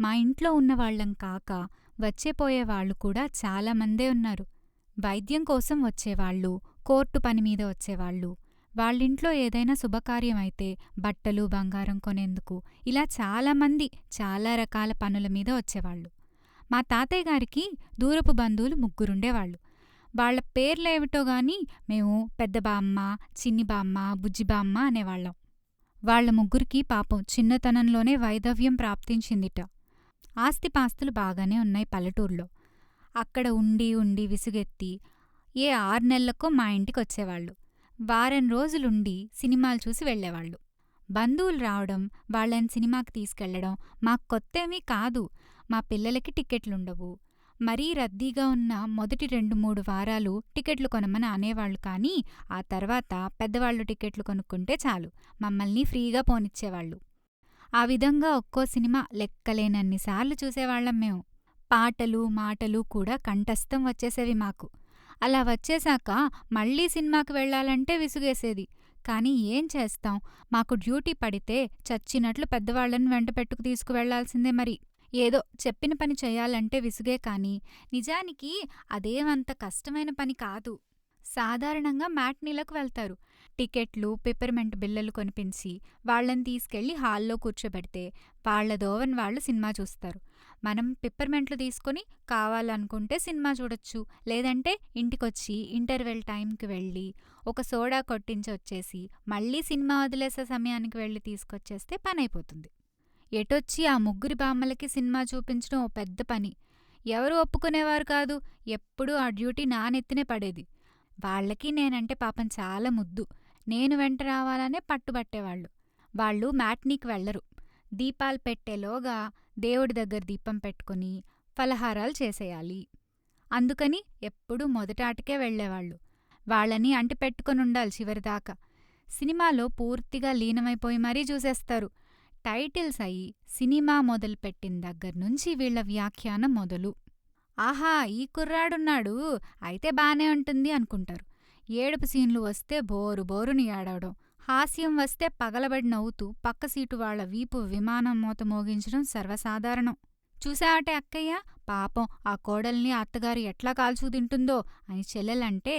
మా ఇంట్లో ఉన్నవాళ్ళం కాక వచ్చేపోయేవాళ్ళు కూడా చాలామందే ఉన్నారు. వైద్యం కోసం వచ్చేవాళ్ళు కోర్టు పని మీద వచ్చేవాళ్ళు వాళ్ళింట్లో ఏదైనా శుభకార్యమైతే బట్టలు బంగారం కొనేందుకు ఇలా చాలామంది చాలా రకాల పనుల మీద వచ్చేవాళ్ళు. మా తాతయ్య గారికి దూరపు బంధువులు ముగ్గురుండేవాళ్ళు. వాళ్ళ పేర్లేమిటో గాని మేము పెద్ద బామ్మ చిన్ని బామ్మ బుజ్జి బామ్మ అనేవాళ్ళం. వాళ్ళ ముగ్గురికి పాపం చిన్నతనంలోనే వైధవ్యం ప్రాప్తించిందిట. ఆస్తిపాస్తులు బాగానే ఉన్నాయి పల్లెటూర్లో. అక్కడ ఉండి ఉండి విసుగెత్తి ఏ ఆరు నెలలకో మా ఇంటికొచ్చేవాళ్ళు. వారం రోజులుండి సినిమాలు చూసి వెళ్ళేవాళ్ళు. బంధువులు రావడం వాళ్ళని సినిమాకి తీసుకెళ్ళడం మాకు కొత్తేమీ కాదు. మా పిల్లలకి టిక్కెట్లుండవు. మరీ రద్దీగా ఉన్న మొదటి రెండు మూడు వారాలు టికెట్లు కొనమని అనేవాళ్ళు కానీ ఆ తర్వాత పెద్దవాళ్ళు టికెట్లు కొనుక్కుంటే చాలు. మమ్మల్ని ఫ్రీగా పోనిచ్చేవాళ్ళు. ఆ విధంగా ఒక్కో సినిమా లెక్కలేనన్నిసార్లు చూసేవాళ్ళం మేము. పాటలు మాటలు కూడా కంఠస్థం వచ్చేసేవి మాకు. అలా వచ్చేశాక మళ్ళీ సినిమాకి వెళ్ళాలంటే విసుగేసేది. కానీ ఏం చేస్తాం? మాకు డ్యూటీ పడితే చచ్చినట్లు పెద్దవాళ్ళను వెంట పెట్టుకు తీసుకువెళ్ళాల్సిందే మరి. ఏదో చెప్పిన పని చేయాలంటే విసుగే కాని నిజానికి అదేమంత కష్టమైన పని కాదు. సాధారణంగా మ్యాట్నీలకు వెళ్తారు. టికెట్లు పిప్పర్మెంట్ బిల్లలు కొనిపించి వాళ్ళని తీసుకెళ్ళి హాల్లో కూర్చోబెడితే వాళ్ళ దోవన్ వాళ్ళు సినిమా చూస్తారు. మనం పిప్పర్మెంట్లు తీసుకొని కావాలనుకుంటే సినిమా చూడొచ్చు. లేదంటే ఇంటికొచ్చి ఇంటర్వెల్ టైంకి వెళ్ళి ఒక సోడా కొట్టించి వచ్చేసి మళ్ళీ సినిమా వదిలేసే సమయానికి వెళ్ళి తీసుకొచ్చేస్తే పని అయిపోతుంది ఎటొచ్చి ఆ ముగ్గురి బామ్మలకి సినిమా చూపించడం ఓ పెద్ద పని. ఎవరు ఒప్పుకునేవారు కాదు. ఎప్పుడూ ఆ డ్యూటీ నానెత్తినే పడేది. వాళ్ళకి నేనంటే పాపం చాలా ముద్దు. నేను వెంట రావాలనే పట్టుబట్టేవాళ్ళు. వాళ్ళు మ్యాట్నీకి వెళ్ళరు దీపాలు పెట్టేలోగా దేవుడి దగ్గర దీపం పెట్టుకుని ఫలహారాలు చేసేయాలి. అందుకని ఎప్పుడూ మొదటాటికే వెళ్ళేవాళ్ళు వాళ్ళని అంటిపెట్టుకుని ఉండాలి చివరిదాకా. సినిమాలో పూర్తిగా లీనమైపోయి మరీ చూసేస్తారు. టైటిల్స్ అయి సినిమా మొదలుపెట్టిన దగ్గర్నుంచి వీళ్ళ వ్యాఖ్యానం మొదలు. ఆహా ఈ కుర్రాడున్నాడు. అయితే బానే ఉంటుంది అనుకుంటారు. ఏడుపు సీన్లు వస్తే బోరు బోరుని ఏడవడం. హాస్యం వస్తే పగలబడి నవ్వుతూ పక్క సీటు వాళ్ళ వీపు విమానం మూత మోగించడం సర్వసాధారణం. చూసావటే అక్కయ్య? పాపం ఆ కోడల్ని అత్తగారు ఎట్లా కాల్చూ తింటుందో అని చెల్లెలంటే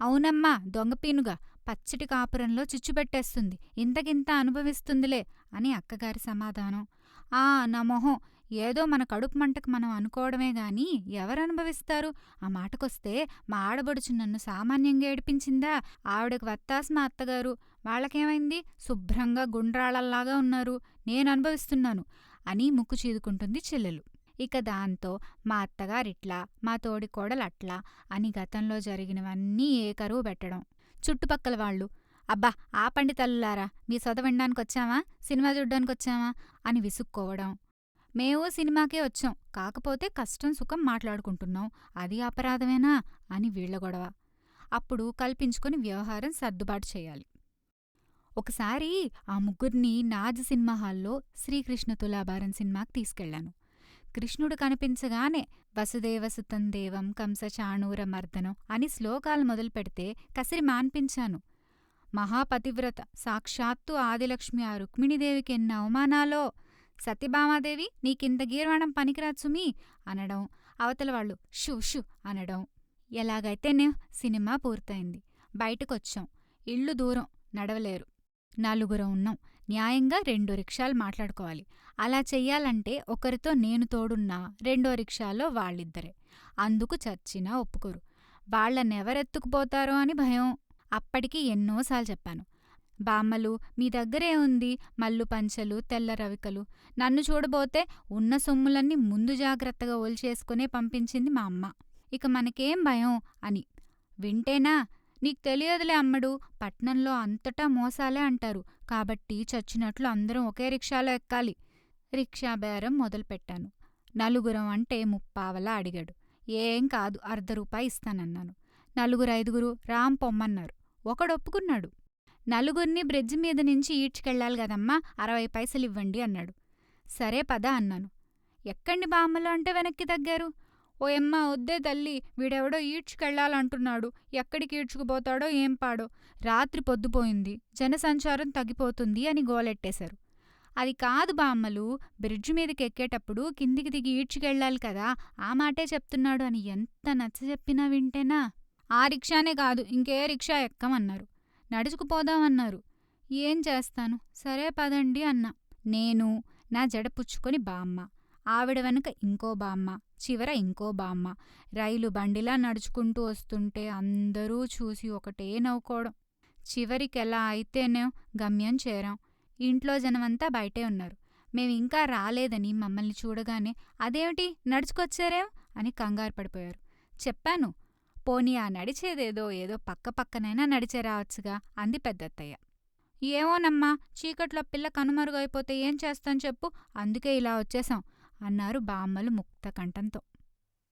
అవునమ్మా దొంగపీనుగా పచ్చటి కాపురంలో చిచ్చుపెట్టేస్తుంది ఇంతకింత అనుభవిస్తుందిలే అని అక్కగారి సమాధానం. ఆ నా మొహం ఏదో మన కడుపు మంటకు మనం అనుకోవడమే గాని ఎవరనుభవిస్తారు? ఆ మాటకొస్తే మా ఆడబడుచు నన్ను సామాన్యంగా ఏడిపించిందా? ఆవిడకు వత్తాసు మా అత్తగారు? వాళ్ళకేమైంది? శుభ్రంగా గుండ్రాళల్లాగా ఉన్నారు. నేను అనుభవిస్తున్నాను అని ముక్కు చీదుకుంటుంది చెల్లెలు. ఇక దాంతో మా అత్తగారిట్లా మా తోడి కోడలట్లా అని గతంలో జరిగినవన్నీ ఏకరువు పెట్టడం. చుట్టుపక్కల వాళ్ళు అబ్బా ఆపండి తల్లులారా మీ చదవడానికొచ్చామా సినిమా చూడ్డానికొచ్చామా? అని విసుక్కోవడం. మేము సినిమాకే వచ్చాం. కాకపోతే కష్టం సుఖం మాట్లాడుకుంటున్నాం. అది అపరాధమేనా? అని వీళ్ళ గొడవ. అప్పుడు కల్పించుకుని వ్యవహారం సర్దుబాటు చేయాలి. ఒకసారి ఆ ముగ్గురిని నాజ్ సినిమా హాల్లో శ్రీకృష్ణ తులాభారం సినిమాకి తీసుకెళ్ళాను కృష్ణుడు కనిపించగానే వసుదేవసుతం దేవం కంస చాణూర మర్దనం అని శ్లోకాలు మొదలుపెడితే కసిరి మాన్పించాను. మహాపతివ్రత సాక్షాత్తు ఆదిలక్ష్మి ఆ రుక్మిణీదేవికి ఎన్న అవమానాలో! సత్యభామాదేవి నీకింత గీర్వాణం పనికిరాదు అనడం. అవతల వాళ్ళు షూ షూ అనడం. ఎలాగైతేనే సినిమా పూర్తయింది బయటకొచ్చాం. ఇళ్ళు దూరం నడవలేరు. నలుగురం ఉన్నాం. న్యాయంగా రెండు రిక్షాలు మాట్లాడుకోవాలి. అలా చెయ్యాలంటే ఒకరితో నేను తోడున్నా రెండో రిక్షాలో వాళ్ళిద్దరే. అందుకు చచ్చినా ఒప్పుకోరు. వాళ్ళనెవరెత్తుకుపోతారో అని భయం. అప్పటికి ఎన్నోసార్లు చెప్పాను. బామ్మలు మీ దగ్గరే ఉంది మల్లు పంచలు తెల్ల రవికలు. నన్ను చూడబోతే ఉన్న సొమ్ములన్నీ ముందు జాగ్రత్తగా ఒలిచేసుకునే పంపించింది మా అమ్మ. ఇక మనకేం భయం అని. వింటేనా? నీకు తెలియదులే అమ్మడు పట్నంలో అంతటా మోసాలే అంటారు. కాబట్టి చచ్చినట్లు అందరం ఒకే రిక్షాలో ఎక్కాలి. రిక్షా బేరం మొదలుపెట్టాను. నలుగురం అంటే ముప్పావలా అడిగాడు. ఏం కాదు అర్ధ రూపాయి ఇస్తానన్నాను. నలుగురు ఐదుగురు రాం పొమ్మన్నారు. ఒకడొప్పుకున్నాడు నలుగురిని బ్రిడ్జి మీద నుంచి ఈడ్చుకెళ్ళాలి గదమ్మా అరవై పైసలు ఇవ్వండి అన్నాడు. సరే పద అన్నాను. ఎక్కండి బామ్మలు అంటే వెనక్కి తగ్గారు. ఓ ఎమ్మ వద్దే తల్లి వీడెవడో ఈడ్చుకెళ్ళాలంటున్నాడు. ఎక్కడికి ఈడ్చుకుపోతాడో ఏం పాడో. రాత్రి పొద్దుపోయింది. జనసంచారం తగ్గిపోతుంది అని గోలెట్టేశారు. అది కాదు బామ్మలు బ్రిడ్జ్ మీదకి ఎక్కేటప్పుడు కిందికి దిగి ఈడ్చుకెళ్ళాలి కదా ఆ మాటే చెప్తున్నాడు అని ఎంత నచ్చ చెప్పినా వింటేనా? ఆ రిక్షానే కాదు ఇంకే రిక్షా ఎక్కమన్నారు. నడుచుకుపోదామన్నారు. ఏం చేస్తాను? సరే పదండి అన్నా. నేను నా జడ పుచ్చుకొని బామ్మ ఆవిడ వెనుక ఇంకో బామ్మ చివర ఇంకో బామ్మ రైలు బండిలా నడుచుకుంటూ వస్తుంటే అందరూ చూసి ఒకటే నవ్వుకోవడం. చివరికి ఎలా అయితేనే గమ్యం చేరాం. ఇంట్లో జనమంతా బయటే ఉన్నారు. మేము ఇంకా రాలేదని మమ్మల్ని చూడగానే అదేమిటి? నడుచుకొచ్చారేం? అని కంగారు పడిపోయారు. చెప్పాను. పోనీ ఆ నడిచేదేదో ఏదో పక్క పక్కనైనా నడిచే రావచ్చుగా అంది పెద్దత్తయ్య. ఏమోనమ్మా చీకట్లో పిల్ల కనుమరుగైపోతే ఏం చేస్తాం చెప్పు అందుకే ఇలా వచ్చేసాం అన్నారు బామ్మలు ముక్త కంఠంతో.